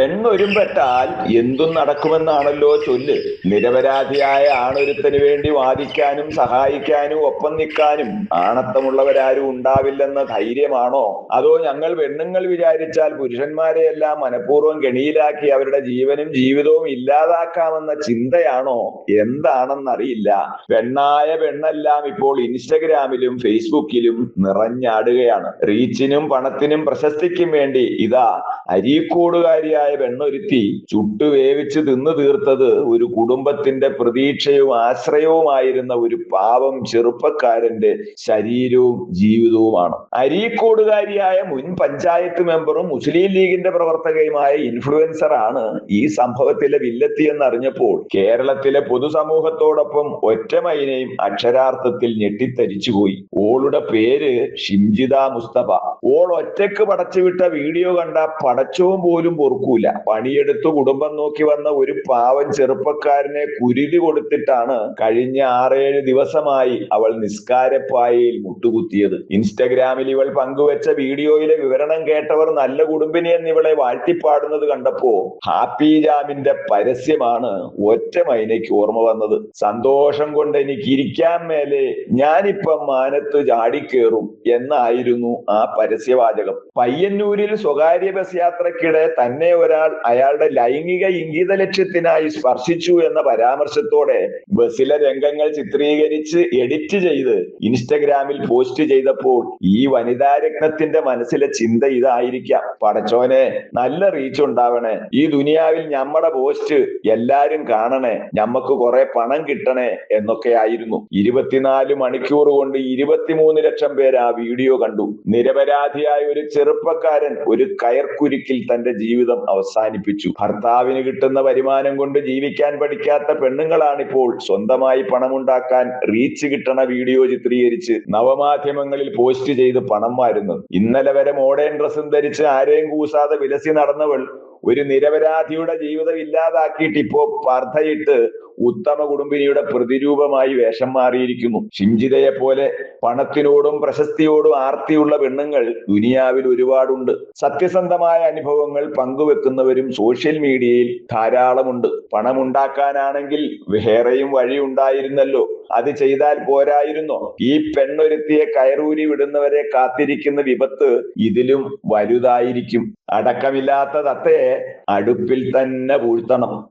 പെണ്ണൊരുമ്പെട്ടാൽ എന്തും നടക്കുമെന്നാണല്ലോ ചൊല്ല്. നിരപരാധിയായ ആണൊരുത്തന് വേണ്ടി വാദിക്കാനും സഹായിക്കാനും ഒപ്പം നിൽക്കാനും ആണത്തമുള്ളവരാരും ഉണ്ടാവില്ലെന്ന ധൈര്യമാണോ? അതോ ഞങ്ങൾ പെണ്ണുങ്ങൾ വിചാരിച്ചാൽ പുരുഷന്മാരെ എല്ലാം മനഃപൂർവം കെണിയിലാക്കി അവരുടെ ജീവനും ജീവിതവും ഇല്ലാതാക്കാമെന്ന ചിന്തയാണോ? എന്താണെന്നറിയില്ല. പെണ്ണായ പെണ്ണെല്ലാം ഇപ്പോൾ ഇൻസ്റ്റഗ്രാമിലും ഫേസ്ബുക്കിലും നിറഞ്ഞാടുകയാണ്. റീച്ചിനും പണത്തിനും പ്രശസ്തിക്കും വേണ്ടി ഇതാ അരീക്കോടുകാരിയായ പെണ്ണൊരുത്തി ചുട്ടു വേവിച്ച് തിന്നു തീർത്തത് ഒരു കുടുംബത്തിന്റെ പ്രതീക്ഷയും ആശ്രയവുമായിരുന്ന ഒരു പാവം ചെറുപ്പക്കാരന്റെ ശരീരവും ജീവിതവുമാണ്. അരീക്കോടുകാരിയായ മുൻ പഞ്ചായത്ത് മെമ്പറും മുസ്ലിം ലീഗിന്റെ പ്രവർത്തകയുമായ ഇൻഫ്ലുവൻസർ ആണ് ഈ സംഭവത്തിലെ വില്ലെത്തി എന്നറിഞ്ഞപ്പോൾ കേരളത്തിലെ പൊതുസമൂഹത്തോടൊപ്പം ഒറ്റമൈനയും അക്ഷരാർത്ഥത്തിൽ ഞെട്ടിത്തരിച്ചുപോയി. ഓളുടെ പേര് ഷിംജിത മുസ്തഫ. ഓൾ ഒറ്റയ്ക്ക് പടച്ചുവിട്ട വീഡിയോ കണ്ട പടച്ചവും പോലും പൊറുക്കൂല. പണിയെടുത്ത് കുടുംബം നോക്കി വന്ന ഒരു പാവൻ ചെറുപ്പക്കാരനെ കുരുതി കൊടുത്തിട്ടാണ് കഴിഞ്ഞ ആറേഴ് ദിവസമായി അവൾ നിസ്കാരപ്പായയിൽ മുട്ടുകുത്തിയത്. ഇൻസ്റ്റഗ്രാമിൽ ഇവൾ പങ്കുവച്ച വീഡിയോയിലെ വിവരണം കേട്ടവർ നല്ല കുടുംബിനി എന്ന് ഇവളെ വാഴ്ത്തിപ്പാടുന്നത് കണ്ടപ്പോ ഹാപ്പി ജാമിന്റെ പരസ്യമാണ് ഒറ്റ മൈനയ്ക്ക് ഓർമ്മ വന്നത്. സന്തോഷം കൊണ്ട് എനിക്ക് ഇരിക്കാൻ മേലെ ഞാനിപ്പം മാനത്ത് ചാടിക്കേറും എന്നായിരുന്നു ആ പരസ്യവാചകം പയ്യന്നൂരിൽ സ്വകാര്യ ബസ് യാത്രക്കിടെ തന്നെ ഒരാൾ അയാളുടെ ലൈംഗിക ഇംഗിത ലക്ഷ്യത്തിനായി സ്പർശിച്ചു എന്ന പരാമർശത്തോടെ ബസ്സിലെ രംഗങ്ങൾ ചിത്രീകരിച്ച് എഡിറ്റ് ചെയ്ത് ഇൻസ്റ്റഗ്രാമിൽ പോസ്റ്റ് ചെയ്തപ്പോൾ ഈ വനിതാ രത്നത്തിന്റെ മനസ്സിലെ ചിന്ത ഇതായിരിക്കാം. പടച്ചോനെ നല്ല റീച്ച് ഉണ്ടാവണേ. ഈ ദുനിയാവിൽ നമ്മുടെ പോസ്റ്റ് എല്ലാരും കാണണേ. ഞമ്മക്ക് കുറെ പണം കിട്ടണേ എന്നൊക്കെ ആയിരുന്നു. ഇരുപത്തിനാല് മണിക്കൂർ കൊണ്ട് ഇരുപത്തിമൂന്ന് ലക്ഷം പേര് ആ വീഡിയോ കണ്ടു. നിരപരാധിയായ ഒരു ചെറുപ്പക്കാരൻ ഒരു കയർക്കുരുക്കിൽ തന്റെ ജീവിതം അവസാനിപ്പിച്ചു. ഭർത്താവിന് കിട്ടുന്ന വരുമാനം കൊണ്ട് ജീവിക്കാൻ പഠിക്കാത്ത പെണ്ണുങ്ങളാണിപ്പോൾ സ്വന്തമായി പണമുണ്ടാക്കാൻ റീച്ച് കിട്ടണ വീഡിയോ ചിത്രീകരിച്ച് നവമാധ്യമങ്ങളിൽ പോസ്റ്റ് ചെയ്ത് പണം മാരുന്നത് ഇന്നലെ വരെ മോഡേൺ ഡ്രസ്സും ധരിച്ച് ആരെയും കൂസാതെ വിലസി നടന്നവൾ ഒരു നിരപരാധിയുടെ ജീവിതം ഇല്ലാതാക്കിയിട്ട് ഇപ്പോ പർദ്ധയിട്ട് ഉത്തമ കുടുംബിനിയുടെ പ്രതിരൂപമായി വേഷം മാറിയിരിക്കുന്നു. ഷിംജിതയെ പോലെ പണത്തിനോടും പ്രശസ്തിയോടും ആർത്തിയുള്ള പെണ്ണുങ്ങൾ ദുനിയാവിൽ ഒരുപാടുണ്ട്. സത്യസന്ധമായ അനുഭവങ്ങൾ പങ്കുവെക്കുന്നവരും സോഷ്യൽ മീഡിയയിൽ ധാരാളമുണ്ട്. പണമുണ്ടാക്കാനാണെങ്കിൽ വേറെയും വഴി ഉണ്ടായിരുന്നല്ലോ. അത് ചെയ്താൽ പോരായിരുന്നോ? ഈ പെണ്ണൊരുത്തിയെ കയറൂരി വിടുന്നവരെ കാത്തിരിക്കുന്ന വിപത്ത് ഇതിലും വലുതായിരിക്കും. അടക്കമില്ലാത്ത തത്തയെ അടുപ്പിൽ തന്നെ പൂഴ്ത്തണം.